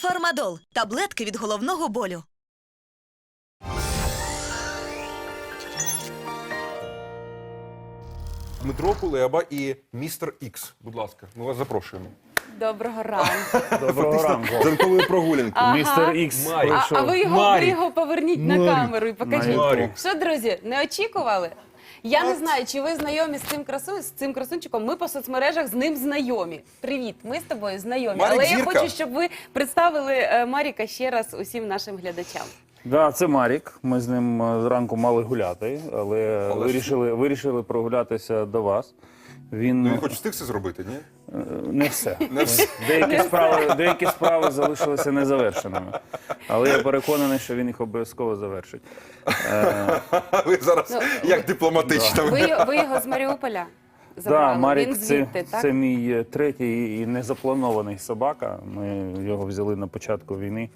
Фармадол таблетки від головного болю. Дмитро Кулеба і містер Ікс. Будь ласка, ми вас запрошуємо. Доброго ранку. Доброго ранку. Ранкової прогулянки. Ага. Містер Ікс Марік. А, прийшов. а ви його, Марік. його поверніть на камеру і покажіть. Марік. Що, друзі, не очікували? Я не знаю, чи ви знайомі з цим красу, з цим красунчиком. Ми по соцмережах з ним знайомі. Привіт, ми з тобою знайомі. Марік Але я зірка. хочу, щоб ви представили е, Маріка ще раз усім нашим глядачам. Да, це Марік. Ми з ним е, зранку мали гуляти, але, Але вирішили, вирішили прогулятися до вас. Він Ну він хоч встиг це зробити, ні? Е, не все. Не все. Деякі справи, деякі справи залишилися незавершеними. Але я переконаний, що він їх обов'язково завершить. Е, Ви зараз Ну, як дипломатично. Ви, ви його з Маріуполя Да, забрали. Він Марік це, звідти, так? це мій е, третій і незапланований собака. Ми його взяли на початку війни.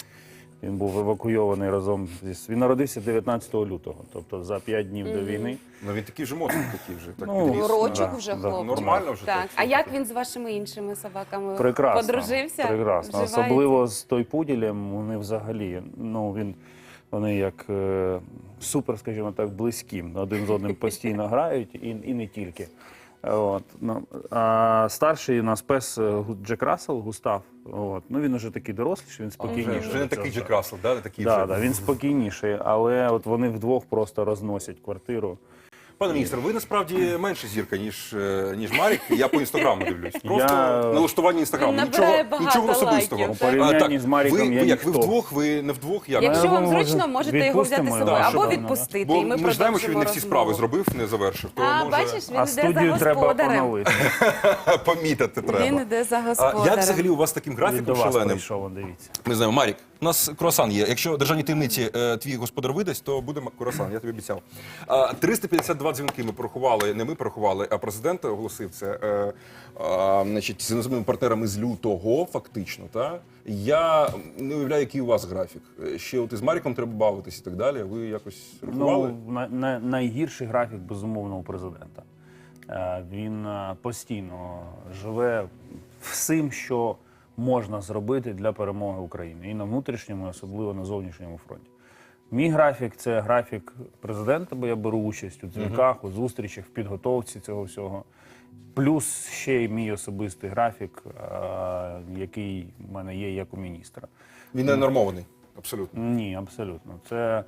Він був евакуйований разом зі він народився 19 лютого, тобто за 5 днів до війни. Ну він такий же моцний, такий вже. Так Ну, підріс. Урочок Да, вже да. хлопчик. Нормально вже Так. так, А як він з вашими іншими собаками? Прекрасно. Подружився? Прекрасно. Вживається? Особливо з той пуділем, вони взагалі, ну він вони як е, супер, скажімо так, близькі. Один з одним постійно грають і, і не тільки. От, ну, а старший у нас пес е, Джек Рассел, Густав. От, ну він уже такий доросліший, він спокійніший. Вже не до такий. Джек Рассел, да? не такий Да, вже. да, він спокійніший, але от вони вдвох просто розносять квартиру. Пане міністр, ви насправді менше зірка, ніж, е, ніж Марік. Я по інстаграму дивлюсь. Просто Я- налаштування інстаграму. Він Нічого, багато нічого особистого. лайків, У порівнянні А, з Маріком ви, я ви як? Ви ніхто. вдвох, ви не вдвох? Як? Якщо вам зручно, можете його взяти з відпустимо, собою да, або щоб- відпустити. Бо і ми, ми ж знаємо, що він не всі справи зробив, не завершив. То А, може бачиш, він А іде за треба господарем. поновити. помітити треба. Він іде за А господарем. як взагалі у вас таким Він до графіком вас шаленим? прийшов, он, дивіться. Ми знаємо, Марік, у нас круасан є. Якщо державні таємниці е, твій господар видасть, то буде круасан, я тобі обіцяв. А, 352 дзвінки ми порахували, не ми порахували, а президент оголосив це. Е, значить, з іноземними партнерами з лютого, фактично. Та? Я не уявляю, який у вас графік. Е, Ще от із Маріком треба бавитись і так далі. Ви якось рахували? Ну, на, на, найгірший графік, безумовно, у президента. Він постійно живе всім, що можна зробити для перемоги України і на внутрішньому, і особливо на зовнішньому фронті. Мій графік це графік президента, бо я беру участь у дзвінках, у зустрічах, в підготовці цього всього. Плюс ще й мій особистий графік, який в мене є як у міністра. Він не нормований. Абсолютно. Ні, абсолютно. Це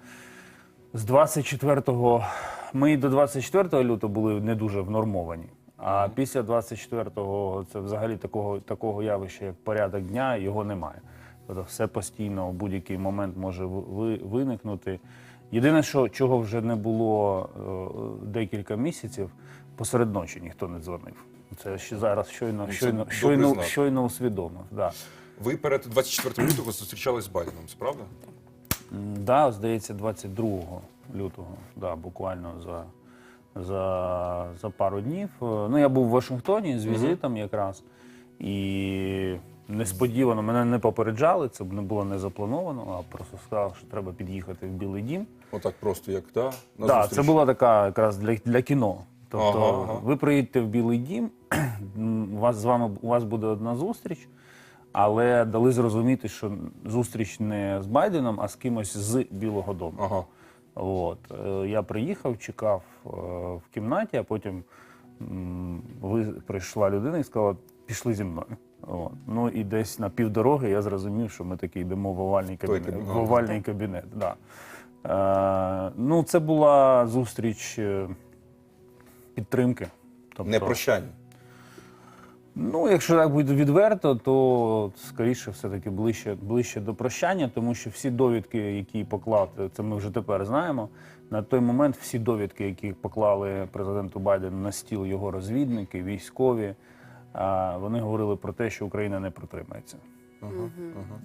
з 24-го. Ми до 24 лютого були не дуже внормовані. А після 24-го це взагалі такого, такого явища, як порядок дня, його немає. Тобто все постійно у будь-який момент може ви- виникнути. Єдине, що чого вже не було е, декілька місяців, посеред ночі ніхто не дзвонив. Це ще зараз щойно, це щойно, щойно, щойно усвідомив. Да. Ви перед 24 лютого зустрічались з Байденом, це правда? М, Да, здається, 22 лютого, да, буквально за, за, за пару днів. Е, Ну, я був в Вашингтоні з візитом якраз. І несподівано мене не попереджали, це не було не заплановано, а просто сказали, що треба під'їхати в Білий Дім. Отак просто, як та, на Так, зустріч. це була така якраз для, для кіно. Тобто Ага, ага. ви приїдете в Білий Дім, у вас з вами у вас буде одна зустріч, але дали зрозуміти, що зустріч не з Байденом, а з кимось з Білого Дому. Ага. От е, я приїхав, чекав е, в кімнаті, а потім прийшла людина і сказала, пішли зі мною. От. Ну і десь на півдороги я зрозумів, що ми таки йдемо в овальний кабінет. кабінет. В овальний кабінет. Да. Е, ну, це була зустріч е, підтримки. Тобто, Не прощання. Ну, якщо так буде відверто, то скоріше все-таки ближче, ближче до прощання, тому що всі довідки, які поклав, це ми вже тепер знаємо. На той момент всі довідки, які поклали президенту Байдену на стіл його розвідники, військові, вони говорили про те, що Україна не протримається.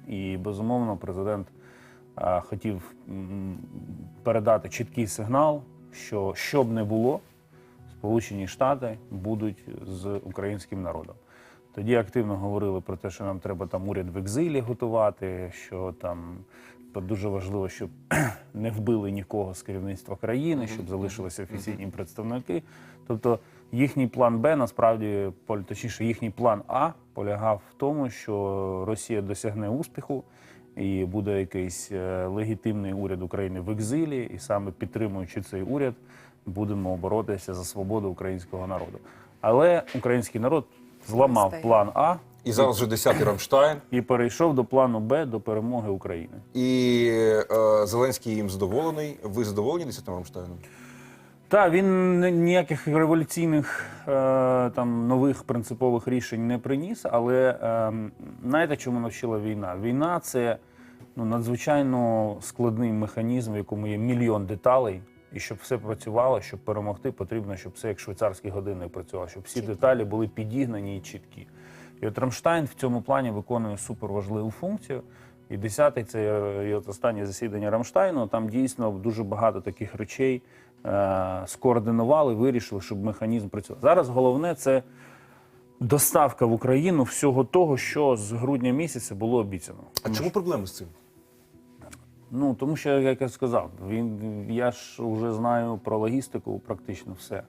І безумовно, президент хотів передати чіткий сигнал, що що б не було, Сполучені Штати будуть з українським народом. Тоді активно говорили про те, що нам треба там уряд в екзилі готувати, що там дуже важливо, щоб не вбили нікого з керівництва країни, щоб залишилися офіційні представники. Тобто Їхній план Б насправді точніше, їхній план А полягав в тому, що Росія досягне успіху і буде якийсь е, легітимний уряд України в екзилі, і саме підтримуючи цей уряд, будемо боротися за свободу українського народу. Але український народ зламав план А І зараз вже 10-й Рамштайн. і перейшов до плану Б до перемоги України. І е, Зеленський їм задоволений. Ви задоволені 10-м Рамштайном? Так, він ні- ніяких революційних е, там нових принципових рішень не приніс, але е, знаєте, чому навчила війна? Війна це ну, надзвичайно складний механізм, в якому є мільйон деталей. І щоб все працювало, щоб перемогти, потрібно, щоб все як швейцарський годинник працювало, щоб всі деталі були підігнані і чіткі. І от Рамштайн в цьому плані виконує суперважливу функцію. І десятий це і от останнє засідання Рамштайну. Там дійсно дуже багато таких речей е, скоординували, вирішили, щоб механізм працював. Зараз головне це доставка в Україну всього того, що з грудня місяця було обіцяно. А чому проблеми з цим? Ну тому що, як я сказав, він я ж вже знаю про логістику практично все.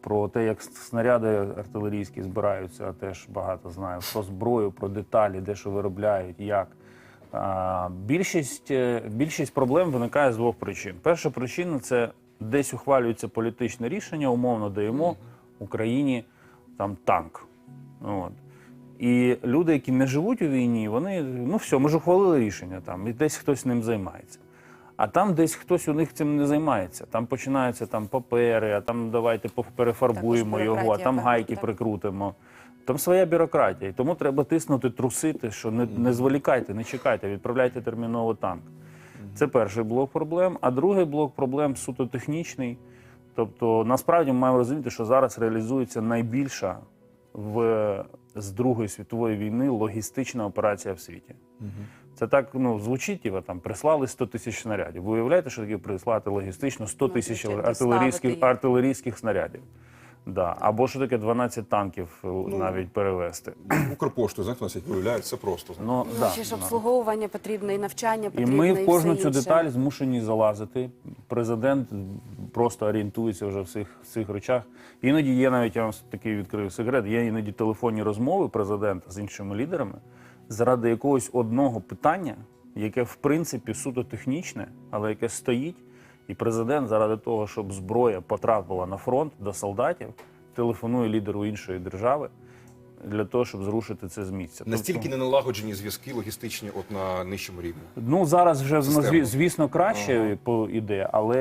Про те, як снаряди артилерійські збираються, теж багато знаю. Про зброю, про деталі, де що виробляють, як. А, більшість, е, більшість проблем виникає з двох причин. Перша причина це десь ухвалюється політичне рішення, умовно даємо Україні там танк. От. І люди, які не живуть у війні, вони ну все, ми ж ухвалили рішення там, і десь хтось ним займається. А там десь хтось у них цим не займається. Там починаються там папери, а там давайте перефарбуємо Також його, а там гайки так. прикрутимо. Там своя бюрократія. І тому треба тиснути, трусити, що не, не зволікайте, не чекайте, відправляйте терміново танк. Це перший блок проблем. А другий блок проблем суто технічний. Тобто, насправді ми маємо розуміти, що зараз реалізується найбільша в з Другої світової війни логістична операція в світі. Це так ну, звучить, типу, там прислали 100 тисяч снарядів. Ви уявляєте, що таке прислати логістично 100 Ну, тисяч артилерійських, артилерійських снарядів? Да. Або що таке 12 танків е, Ну. навіть перевезти. Укрпошту, знаєте, у нас як виявляють, це просто. Ну, Ну, да, ще ж да. обслуговування потрібне, і навчання І ми в кожну цю інше. деталь змушені залазити. Президент просто орієнтується вже в цих, в цих речах. Іноді є навіть я вам такий відкрию секрет. Є іноді телефонні розмови президента з іншими лідерами заради якогось одного питання, яке в принципі суто технічне, але яке стоїть. І президент заради того, щоб зброя потрапила на фронт до солдатів, телефонує лідеру іншої держави для того, щоб зрушити це з місця. Настільки Тобто- не налагоджені зв'язки логістичні от на нижчому рівні. Ну зараз вже зві- звісно краще по іде, але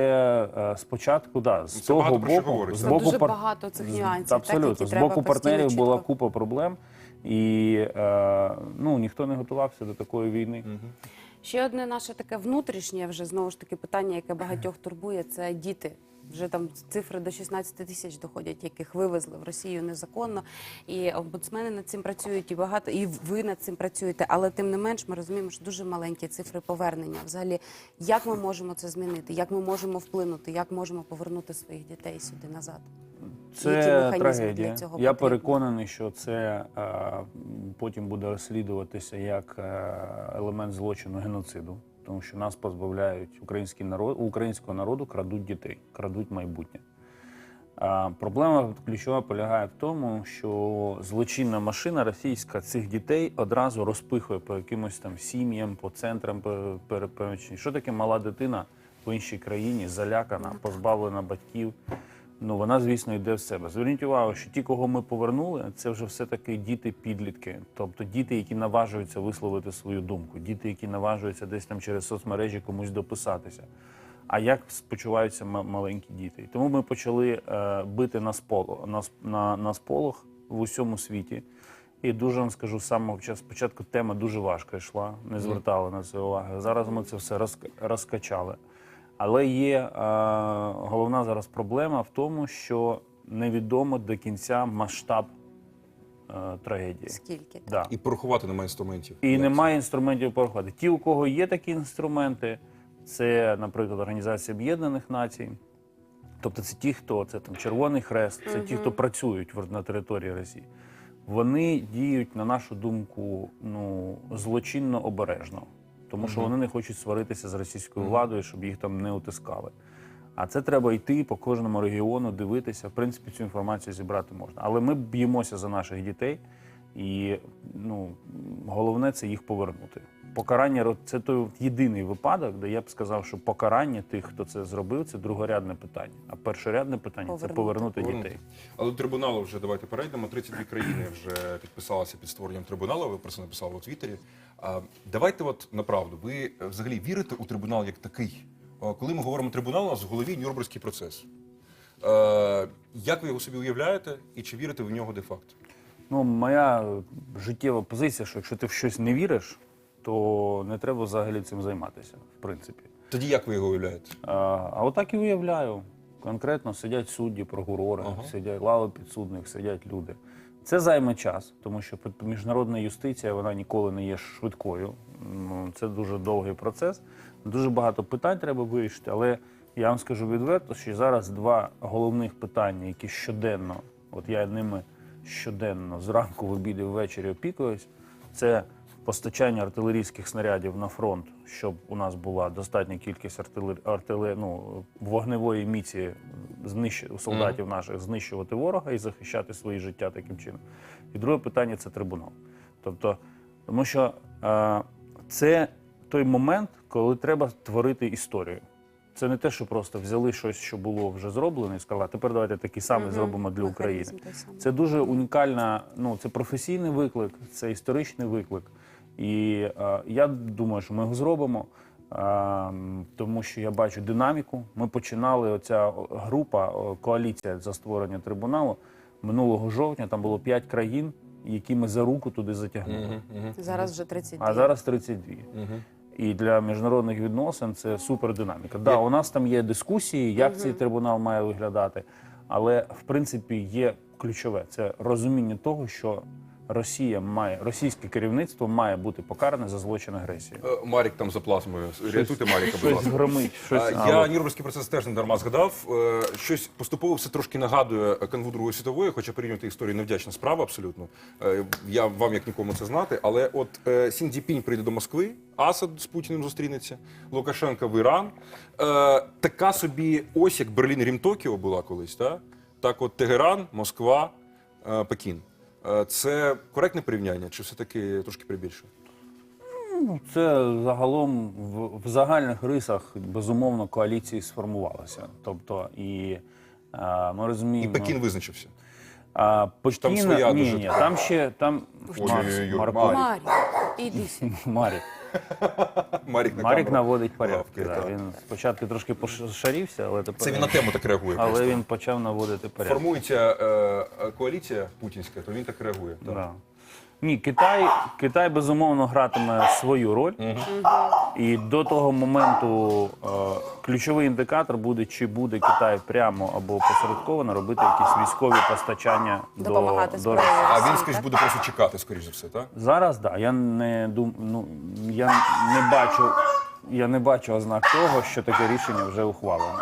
е, спочатку да, з Ну, це того багато про що боку, говорить. з Це боку дуже пар- багато цих нюансів, Абсолютно які з боку партнерів була купа проблем, і е, ну ніхто не готувався до такої війни. Ще одне наше таке внутрішнє, вже знову ж таки питання, яке багатьох турбує, це діти. Вже там цифри до 16 тисяч доходять, яких вивезли в Росію незаконно. І омбудсмени над цим працюють, і багато, і ви над цим працюєте. Але тим не менш, ми розуміємо, що дуже маленькі цифри повернення. Взагалі, як ми можемо це змінити? Як ми можемо вплинути? Як можемо повернути своїх дітей сюди назад? Це трагедія. цього Я потрібні? переконаний, що це е, потім буде розслідуватися як е, елемент злочину геноциду, тому що нас позбавляють український народ, українського народу крадуть дітей, крадуть майбутнє. А проблема ключова полягає в тому, що злочинна машина російська цих дітей одразу розпихує по якимось там сім'ям, по центрам пе- Що таке мала дитина в іншій країні, залякана, позбавлена батьків? Ну вона, звісно, йде в себе. Зверніть увагу, що ті, кого ми повернули, це вже все таки діти-підлітки, тобто діти, які наважуються висловити свою думку, діти, які наважуються десь там через соцмережі комусь дописатися. А як спочуваються ма- маленькі діти? І Тому ми почали е, бити на сполох, на, на, на сполох в усьому світі. І дуже вам скажу, самого спочатку тема дуже важко йшла, не звертали на це уваги. Зараз ми це все розк- розкачали. Але є е, головна зараз проблема в тому, що невідомо до кінця масштаб е, трагедії. Скільки? Да. І порахувати немає інструментів. І Як немає інструментів порахувати. Ті, у кого є такі інструменти, це, наприклад, Організація Об'єднаних Націй. Тобто це ті, хто це там Червоний Хрест, це ті, хто працюють в- на території Росії. Вони діють, на нашу думку, ну злочинно обережно, тому що вони не хочуть сваритися з російською владою, щоб їх там не утискали. А це треба йти по кожному регіону, дивитися. В принципі, цю інформацію зібрати можна. Але ми б'ємося за наших дітей, і ну, головне це їх повернути. Покарання ро- це той єдиний випадок, де я б сказав, що покарання тих, хто це зробив, це другорядне питання. А першорядне питання це Повернути. повернути Повернути. дітей. Але до трибуналу вже давайте перейдемо. 32 країни вже підписалися під створенням трибуналу. Ви про це написали у Твіттері. А, давайте, от направду, ви е, взагалі вірите у трибунал як такий? Коли ми говоримо трибунал, у нас в голові Нюрнберзький процес. Е, як ви його собі уявляєте, і чи вірите ви в нього де-факто? Ну, моя життєва позиція, що якщо ти в щось не віриш, то не треба взагалі цим займатися, в принципі. Тоді як ви його уявляєте? А, а отак і уявляю. Конкретно сидять судді, прокурори, сидять лави підсудних, сидять люди. Це займе час, тому що міжнародна юстиція вона ніколи не є швидкою. Ну, Це дуже довгий процес. Дуже багато питань треба вирішити, але я вам скажу відверто, що зараз два головних питання, які щоденно, от я ними щоденно зранку в обіді ввечері опікуюсь, це постачання артилерійських снарядів на фронт, щоб у нас була достатня кількість артилер... артилер... ну, вогневої міці знищ... солдатів наших знищувати ворога і захищати свої життя таким чином. І друге питання це трибунал. Тобто, тому що е, це той момент, коли треба творити історію. Це не те, що просто взяли щось, що було вже зроблено, і сказали, тепер давайте такий самий зробимо для України. Це дуже унікальна, ну це професійний виклик, це історичний виклик. І е, я думаю, що ми його зробимо, е, тому що я бачу динаміку. Ми починали оця група, коаліція за створення трибуналу минулого жовтня. Там було п'ять країн, які ми за руку туди затягнули. Зараз вже 32. А зараз 32. І для міжнародних відносин це супердинаміка. Да, у нас там є дискусії, як цей трибунал має виглядати, але в принципі є ключове це розуміння того, що Росія має російське керівництво має бути покаране за злочин агресії. Е, Марік там за плазмою. Рятуйте Маріка, будь ласка. громить, щось Я Нюрнберзький процес теж не дарма згадав. Е, Щось поступово все трошки нагадує канву Другої світової, хоча порівнювати історію невдячна справа абсолютно. Е, Я вам як нікому це знати. Але от е, Сін Цзіпінь прийде до Москви, Асад з Путіним зустрінеться, Лукашенко в Іран. Е, Така собі ось як Берлін Рім Токіо була колись, та? так от Тегеран, Москва, е, Пекін. Е, Це коректне порівняння, чи все-таки трошки прибільше? Ну, Це загалом в, в загальних рисах безумовно коаліції сформувалися. Тобто, і е, ми І розуміємо. Пекін визначився. А, Пекін, там своя ні, дуже ні, така. там ще там Ой-ой-ой, Марко, Марік. Марі, дісі. Марік. Марік на Марік камеру. наводить порядки. Лавки, Да. Він спочатку трошки пошарівся, але тепер Це він на тему так реагує. але просто. він почав наводити порядки. Формується е, е, коаліція путінська, то він так реагує. Так. Да. Ні, Китай, Китай безумовно гратиме свою роль. І до того моменту е, ключовий індикатор буде, чи буде Китай прямо або посередковано робити якісь військові постачання до, Допомагати до зброєю. Росії. А він, скажімо, буде просто чекати, скоріш за все, так? Зараз да. Я не дум, ну я не бачу. Я не бачу ознак того, що таке рішення вже ухвалено.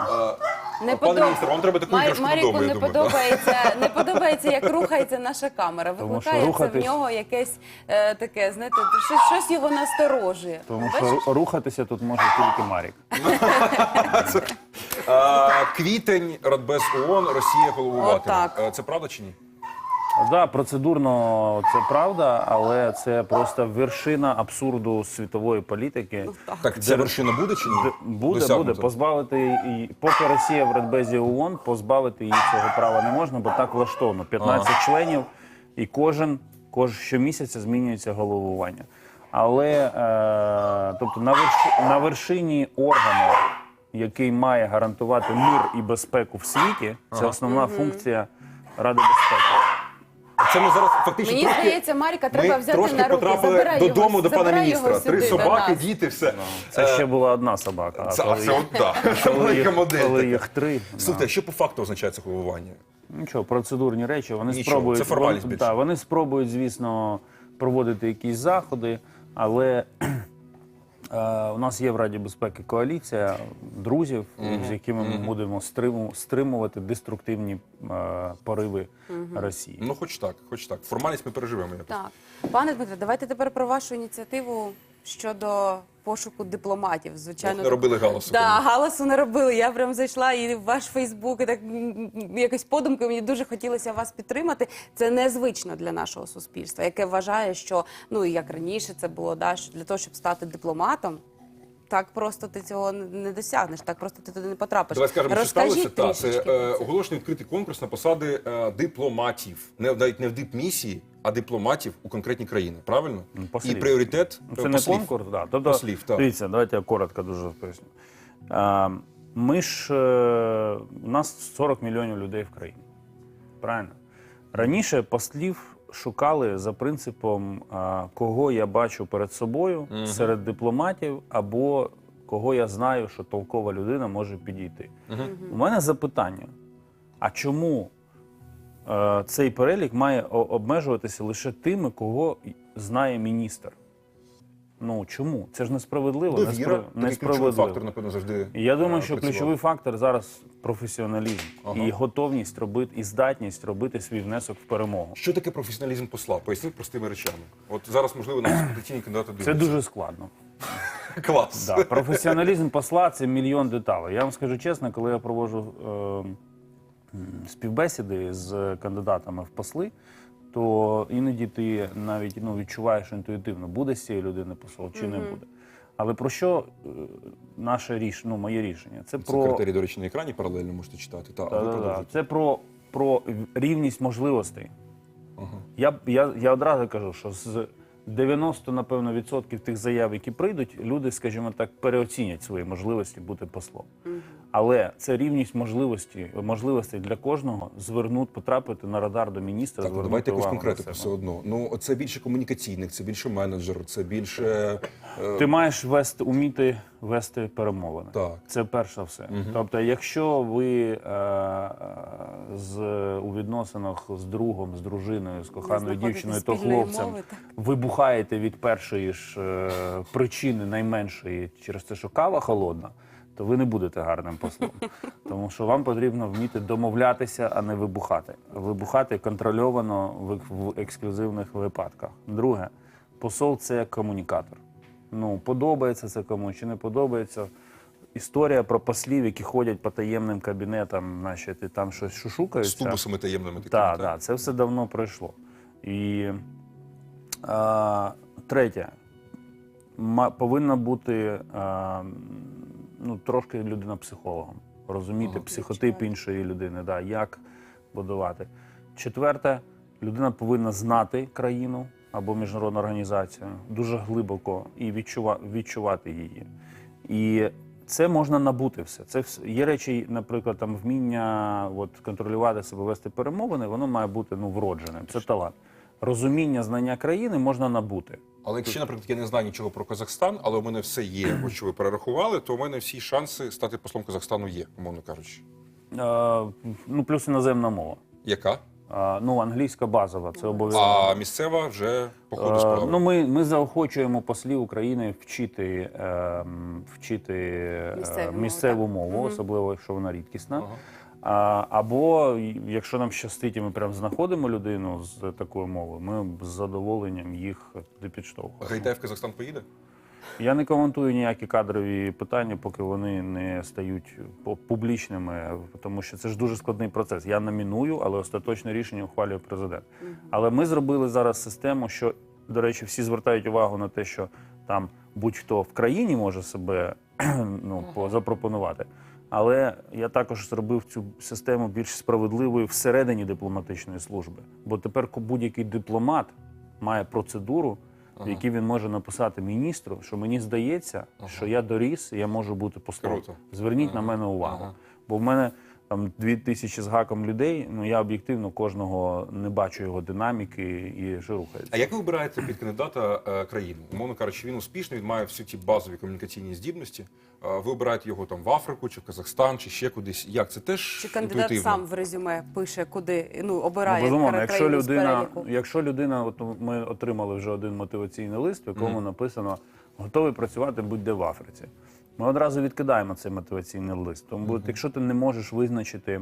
Не Пане подоб- міністр, вам треба таку Мар- іграшку Маріку додому, я не думаю, подобається, не подобається, як рухається наша камера. Тому що Викликає це в рухатись- нього якесь е, таке, знаєте, щось, щось його насторожує. Тому Бачиш? що ру- рухатися тут може тільки Марік. Е, квітень, Радбез ООН, Росія головуватиме. Отак. Е, Це правда чи ні? Да, процедурно це правда, але це просто вершина абсурду світової політики. Так, ця вершина буде чи ні? Буде, Досягнуто. буде позбавити і поки Росія в Радбезі ООН, позбавити її цього права не можна, бо так влаштовано. 15 членів, і кожен, кож щомісяця змінюється головування. Але е, тобто на, верши, на вершині органу, який має гарантувати мир і безпеку в світі, це основна функція Ради безпеки. Це ми зараз фактично Мені трохи, здається, Маріка треба ми взяти трошки на руки. потрапили Забирай додому його, до пана забирай міністра. його Три сюди, собаки, діти, все. Це ще була одна собака. А Це, а коли, це от, да. коли, Велика їх, модель. коли така. їх три. Слухайте, Слухайте, що по факту означає це хвилювання? Нічого, процедурні речі. Вони Нічого, спробують це формальність вони, більше. та, вони спробують, звісно, проводити якісь заходи, але е, у нас є в Раді безпеки коаліція друзів, з якими ми будемо стриму- стримувати деструктивні е, пориви Росії. Ну, хоч так, хоч так. Формальність ми переживемо. якось. Так. Пане Дмитре, давайте тепер про вашу ініціативу щодо пошуку дипломатів. Звичайно, не робили галасу, Да, галасу не робили. Я прям зайшла і в ваш Фейсбук, і так якось подумки. Мені дуже хотілося вас підтримати. Це незвично для нашого суспільства, яке вважає, що ну і як раніше це було, да, що для того, щоб стати дипломатом. Так просто ти цього не- не досягнеш, так просто ти туди не потрапиш. Давай скажемо, що сталося. Та, це е, оголошений відкритий конкурс на посади е, дипломатів. Не, навіть не в дипмісії, а дипломатів у конкретні країни. Правильно? Ну, І пріоритет Ну, е, Це не конкурс, да. Тобто, Послів, так. дивіться, давайте я коротко дуже поясню. Ми ж е, у нас 40 мільйонів людей в країні. Правильно? Раніше послів шукали за принципом, кого я бачу перед собою серед дипломатів, або кого я знаю, що толкова людина може підійти. У мене запитання: а чому е, цей перелік має обмежуватися лише тими, кого знає міністр? Ну чому? Це ж несправедливо. Довіра, неспра- такий ключовий несправедливо. фактор, напевно, завжди. Я думаю, е, що працював. ключовий фактор зараз професіоналізм Ага. і готовність робити, і здатність робити свій внесок в перемогу. Що таке професіоналізм посла? Поясніть простими речами. От зараз, можливо, нам потенційні кандидати Це дуже складно. клас. Да, професіоналізм посла це мільйон деталей. Я вам скажу чесно, коли я проводжу е, співбесіди з кандидатами в посли, то іноді ти навіть ну, відчуваєш інтуїтивно, буде з цієї людини посол чи не буде. Але про що е, наше рішення, ну, моє рішення? Це Це про критерії, до речі, на екрані паралельно можете читати. Та, та, Та-да-да. Це про, про рівність можливостей. Я, я, я одразу кажу, що з 90, напевно, відсотків тих заяв, які прийдуть, люди, скажімо так, переоцінять свої можливості бути послом. Але це рівність можливості, можливостей для кожного звернути, потрапити на радар до міністра. Так, ну звернути давайте якусь увагу конкретику все одно. Ну, це більше комунікаційних, це більше менеджер, це більше. е, Ти маєш вести, уміти вести перемовини. Так. Це перше все. Тобто, якщо ви е, е, з, у відносинах з другом, з дружиною, з коханою дівчиною, то хлопцем мови, вибухаєте від першої ж е, причини найменшої через те, що кава холодна. То ви не будете гарним послом, тому що вам потрібно вміти домовлятися, а не вибухати. Вибухати контрольовано в, в ексклюзивних випадках. Друге, посол це комунікатор. Ну, подобається це комусь чи не подобається. Історія про послів, які ходять по таємним кабінетам, значить, і там щось з тубусами таємними такими. Так, так, це все давно пройшло. І а, третє, ма- повинна бути а, ну, трошки людина психологом, розуміти психотип іншої людини, да, як будувати. Четверте, людина повинна знати країну або міжнародну організацію дуже глибоко і відчува, відчувати її. І це можна набути все. Це є речі, наприклад, там вміння от, контролювати себе, вести перемовини, воно має бути ну, вродженим. Це талант. Розуміння, знання країни можна набути. Але якщо, наприклад, я не знаю нічого про Казахстан, але у мене все є, от що ви перерахували, то у мене всі шанси стати послом Казахстану є, умовно кажучи. Е, ну, плюс іноземна мова. Яка? Ну, англійська базова, це обов'язково. А місцева вже по ходу Е. Ну, ми, ми заохочуємо послів України вчити, ем, вчити е, Місцеву мову, місцеву так. мову, особливо якщо вона рідкісна. Ага. А, або якщо нам щастить, і ми прям знаходимо людину з такою мовою, ми з задоволенням їх туди підштовхуємо. Гайдай в Казахстан поїде? Я не коментую ніякі кадрові питання, поки вони не стають пу- публічними, тому що це ж дуже складний процес. Я номіную, але остаточне рішення ухвалює президент. Але ми зробили зараз систему, що, до речі, всі звертають увагу на те, що там будь-хто в країні може себе ну, запропонувати. Але я також зробив цю систему більш справедливою всередині дипломатичної служби. Бо тепер будь-який дипломат має процедуру, в які він може написати міністру, що мені здається, що я доріс, і я можу бути послом. Круто. Зверніть на мене увагу. Ага. Бо в мене там дві тисячі з гаком людей. Ну я об'єктивно кожного не бачу його динаміки і що рухається. А як ви вибираєте під кандидата е, країну? Умовно кажучи, він успішний, він має всі ті базові комунікаційні здібності. Е, ви обираєте його там в Африку, чи в Казахстан, чи ще кудись. Як це теж Чи кандидат інтуїтивно? сам в резюме пише, куди ну Ну, обирає безумовно, країну якщо з людина, переліку? якщо людина, от ми отримали вже один мотиваційний лист, в якому написано готовий працювати будь-де в Африці. Ми одразу відкидаємо цей мотиваційний лист. Тому, якщо ти не можеш визначити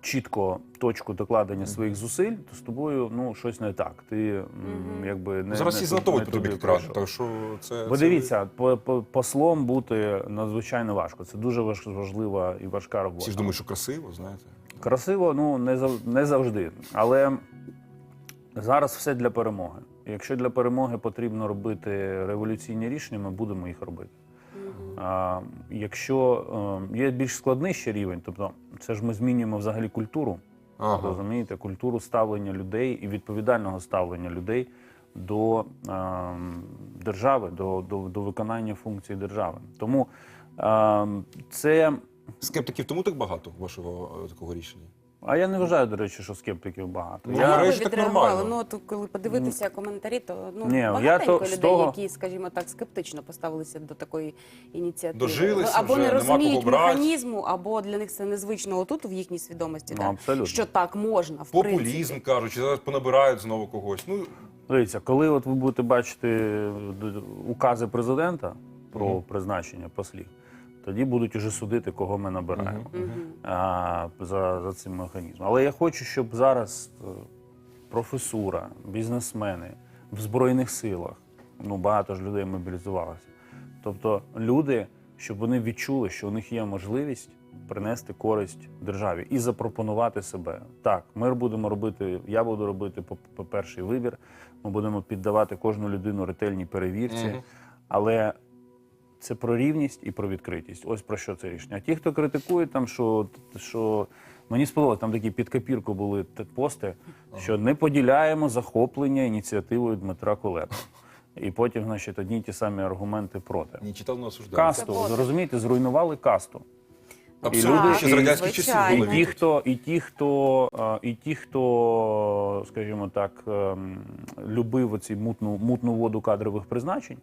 чітко точку докладення своїх зусиль, то з тобою ну щось не так. Ти м, якби не Зараз занотовують не по тобі так що це... Бо це- дивіться, по, по, послом бути надзвичайно важко. Це дуже важ- важлива і важка робота. Всі ж думають, що красиво, знаєте. Красиво, ну не зав... не завжди. Але зараз все для перемоги. Якщо для перемоги потрібно робити революційні рішення, ми будемо їх робити. А, якщо е, є більш складний ще рівень, тобто це ж ми змінюємо взагалі культуру, Ага. розумієте, культуру ставлення людей і відповідального ставлення людей до е, держави, до, до, до виконання функцій держави. Тому е, це. Скептиків тому так багато вашого такого рішення? А я не вважаю, до речі, що скептиків багато. Ну, я, говорять, ви так відреагували? Ну, от коли подивитися коментарі, то ну Ні, я багатенько то з людей, того- які, скажімо так, скептично поставилися до такої ініціативи. Дожилися або вже, не нема кого розуміють брати. механізму, або для них це незвично отут в їхній свідомості, Ну, да, абсолютно. що так можна, в Популізм, принципі. кажуть, чи зараз понабирають знову когось. Ну, дивіться, коли от ви будете бачити е, д- укази президента про призначення послів, тоді будуть уже судити, кого ми набираємо а, за, за цим механізмом. Але я хочу, щоб зараз е, професура, бізнесмени в Збройних силах, ну багато ж людей мобілізувалося. Тобто люди, щоб вони відчули, що у них є можливість принести користь державі і запропонувати себе. Так, ми будемо робити, я буду робити по, по перший вибір. Ми будемо піддавати кожну людину ретельній перевірці, але це про рівність і про відкритість. Ось про що це рішення. А ті, хто критикує, там що, що мені сподобалось, там такі під копірку були пости, що не поділяємо захоплення ініціативою Дмитра Кулеба. І потім, значить, одні й ті самі аргументи проти. ні читав, не осуждав. Касту, Це розумієте, зруйнували касту. Абсолютно, люди- ще з і- радянських часів звичайно. І ті, хто, і ті, хто, і ті, хто, скажімо так, ем, любив оці мутну, мутну воду кадрових призначень,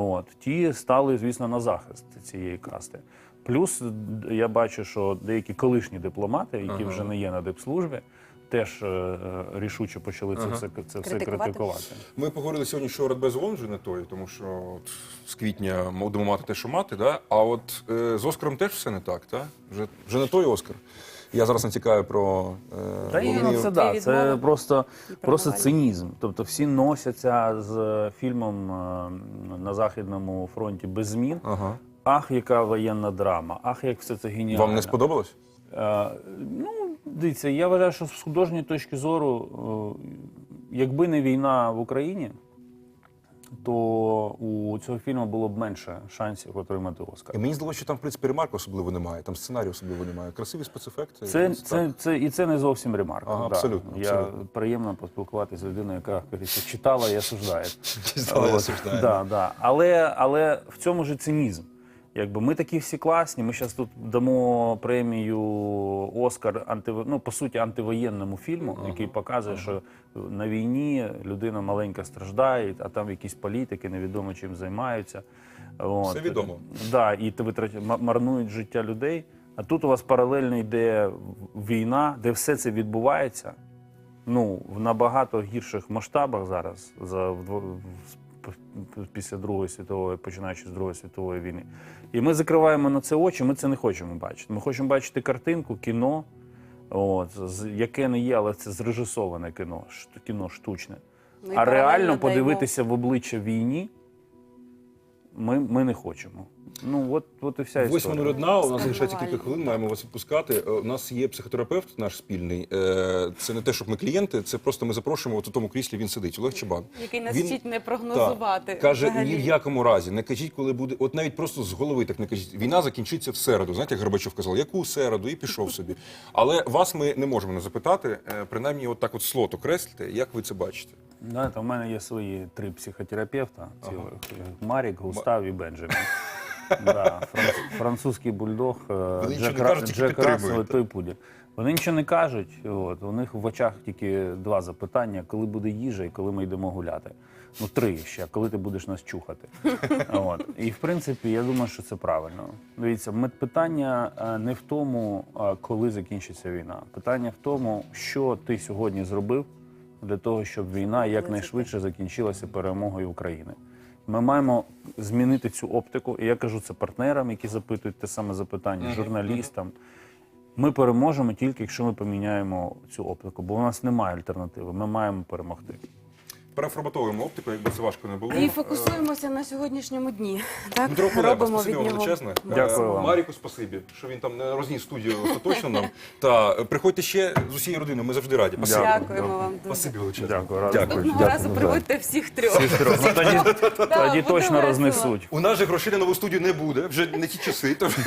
от, ті стали, звісно, на захист цієї касти. Плюс я бачу, що деякі колишні дипломати, які вже не є на дипслужбі, теж е, е, рішуче почали це, все, це все Критикувати? критикувати. Ми поговорили сьогодні, що Радбез ООН вже не той, тому що от з квітня будемо мати те, що мати, да? а от е, з Оскаром теж все не так, та? Вже, вже не той Оскар. Я зараз натякаю про е, Та ні, ну це да, це просто, і просто цинізм. Тобто всі носяться з фільмом е, на Західному фронті без змін. Ага. Ах, яка воєнна драма, ах, як все це геніально. Вам не сподобалось? Е, ну, дивіться, я вважаю, що з художньої точки зору, е, якби не війна в Україні, то у цього фільму було б менше шансів отримати Оскар. І мені здалося, що там, в принципі, ремарк особливо немає, там сценарію особливо немає. Красиві спецефекти. Це, Ось це, це, і це не зовсім ремарка. Ага, да. абсолютно, Я абсолютно. приємно поспілкуватися з людиною, яка читала і осуждає. Читала і осуждає. Да, да. Але, але в цьому ж цинізм. Якби ми такі всі класні, ми зараз тут дамо премію Оскар анти, ну, по суті антивоєнному фільму, який показує, що на війні людина маленька страждає, а там якісь політики невідомо чим займаються. От. Все відомо. Да, і ти витрат- ма- марнують життя людей. А тут у вас паралельно йде війна, де все це відбувається. Ну, в набагато гірших масштабах зараз за в- після Другої світової, починаючи з Другої світової війни. І ми закриваємо на це очі, ми це не хочемо бачити. Ми хочемо бачити картинку, кіно, от, з- яке не є, але це зрежисоване кіно, кіно штучне. Ну, і а паралельно реально даємо- подивитися в обличчя війні ми, ми не хочемо. Ну, от, от і вся історія. 8.01, у нас залишається кілька хвилин, маємо вас відпускати. Е, У нас є психотерапевт наш спільний. Е, Це не те, щоб ми клієнти, це просто ми запрошуємо, от у тому кріслі він сидить. Олег Чебан. Який нас Він- вчить не прогнозувати. Так. Каже, взагалі. ні в якому разі не кажіть, коли буде. От навіть просто з голови так не кажіть. Війна закінчиться в середу. Знаєте, як Горбачов казав, яку середу, і пішов собі. Але вас ми не можемо не запитати. е, Принаймні, от так от слот окреслите, як ви це бачите? Знаєте, у мене є свої три психотерапевта: цілих. Марік, Густав і Бенджамін. Да, франц- французький бульдог, е, нічого не Джек, кажуть, Ра- тільки Джек Рассел і той пуділь. Вони нічого не кажуть. От, у них в очах тільки два запитання: коли буде їжа і коли ми йдемо гуляти. Ну, три ще, коли ти будеш нас чухати. От. І в принципі, я думаю, що це правильно. Дивіться, ми- питання е, не в тому, е, коли закінчиться війна. Питання в тому, що ти сьогодні зробив для того, щоб війна якнайшвидше закінчилася перемогою України. Ми маємо змінити цю оптику. І я кажу це партнерам, які запитують те саме запитання, журналістам. Ми переможемо тільки, якщо ми поміняємо цю оптику, бо у нас немає альтернативи. Ми маємо перемогти. Переформатовуємо оптику, якби це важко не було. І фокусуємося на сьогоднішньому дні. Так Дмитро Кулеба, робимо від вам нього. величезне. Дякую Е, вам. Маріку, спасибі, що він там не розніс студію остаточно нам. Та е, приходьте ще з усією родиною, ми завжди раді. Спасибі. Дякуємо вам дуже. Спасибі величезне. Дякую, радий. Дякую. Одного разу приводьте всіх трьох. Ну, тоді тоді буде точно весело. рознесуть. У нас же грошей на нову студію не буде, вже не ті часи. Тож...